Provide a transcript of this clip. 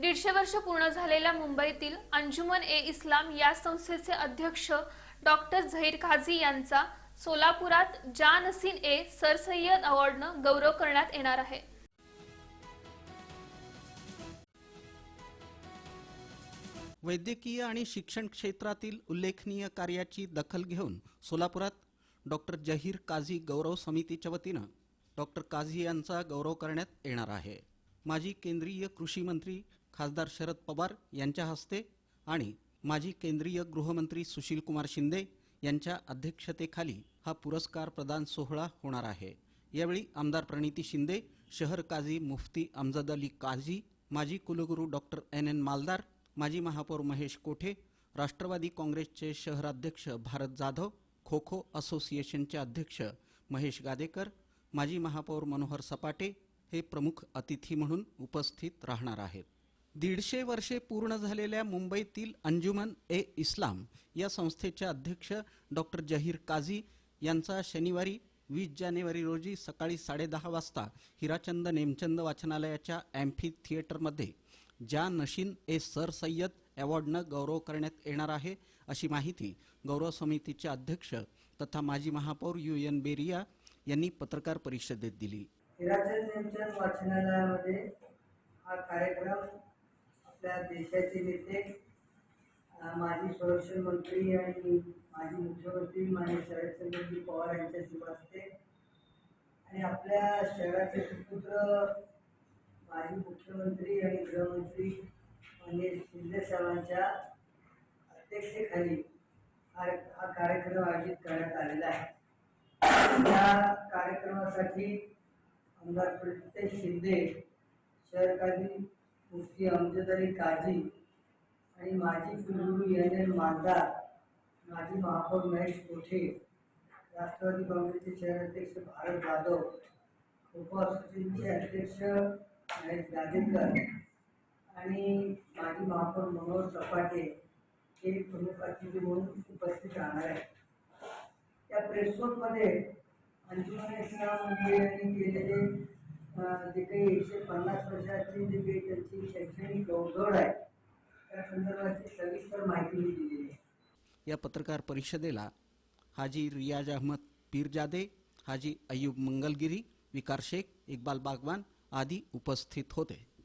दीडशे वर्ष पूर्ण झालेल्या मुंबईतील अंजुमन ए इस्लाम या संस्थेचे अध्यक्ष डॉक्टर झहीर काझी यांचा सोलापुरात जानसीन ए सरसय्यद अवॉर्डनं गौरव करण्यात येणार आहे. वैद्यकीय आणि शिक्षण क्षेत्रातील उल्लेखनीय कार्याची दखल घेऊन सोलापुरात डॉक्टर जहीर काझी गौरव समितीच्या वतीनं डॉक्टर काझी यांचा गौरव करण्यात येणार आहे. माजी केंद्रीय कृषी मंत्री खासदार शरद पवार यांच्या हस्ते आणि माजी केंद्रीय गृहमंत्री सुशीलकुमार शिंदे यांच्या अध्यक्षतेखाली हा पुरस्कार प्रदान सोहळा होणार आहे. यावेळी आमदार प्रणिती शिंदे शहर काझी मुफ्ती अमजद अली काझी माजी कुलगुरू डॉक्टर एन एन मालदार माजी महापौर महेश कोठे राष्ट्रवादी काँग्रेसचे शहराध्यक्ष भारत जाधव खो खो असोसिएशनचे अध्यक्ष महेश गादेकर माजी महापौर मनोहर सपाटे हे प्रमुख अतिथी म्हणून उपस्थित राहणार आहेत. दीडशे वर्षे पूर्ण झालेल्या मुंबईतील अंजुमन ए इस्लाम या संस्थेचे अध्यक्ष डॉक्टर जहीर काझी यांचा शनिवारी वीस जानेवारी रोजी सकाळी साडेदहा वाजता हिराचंद नेमचंद वाचनालयाच्या अँफी थिएटरमध्ये ज्या नशीन ए सर सय्यद अवॉर्डनं गौरव करण्यात येणार आहे अशी माहिती गौरव समितीचे अध्यक्ष तथा माजी महापौर यू एन बेरिया यांनी पत्रकार परिषदेत दिली. हिराचंद नेमचंद वाचनालयामध्ये हा कार्यक्रम आपल्या देशाचे नेते माजी संरक्षण मंत्री आणि माजी मुख्यमंत्री माननीय शरदचंद्रजी पवार यांच्या शुभ आणि आपल्या शहराचे सुपुत्र माजी मुख्यमंत्री आणि गृहमंत्री माननीय शिंदे साहेबांच्या अध्यक्षतेखाली हा हा कार्यक्रम आयोजित करण्यात आलेला आहे. या कार्यक्रमासाठी आमदार प्रितेश शिंदे शहरकाजी उसकी अमजद अली काझी आणि माजी कुलगुरू एन एन मालदार माजी महापौर महेश कोठे राष्ट्रवादी काँग्रेसचे शहराध्यक्ष भारत जाधव खो असोसिएशनचे अध्यक्ष महेश गादेकर आणि माजी महापौर मनोहर सपाटे हे प्रमुख अतिथी म्हणून उपस्थित राहणार आहेत. त्या प्रेसकोटमध्ये अंजुमन इस्लाम यांनी केलेले जे काही एकशे पन्नास वर्षाची जे आहे त्या संदर्भाची सविस्तर माहिती दिलेली आहे. या पत्रकार परिषदेला हाजी रियाज अहमद पीरजादे हाजी अय्यूब मंगलगिरी विकार शेख इक्बाल बागवान आदी उपस्थित होते.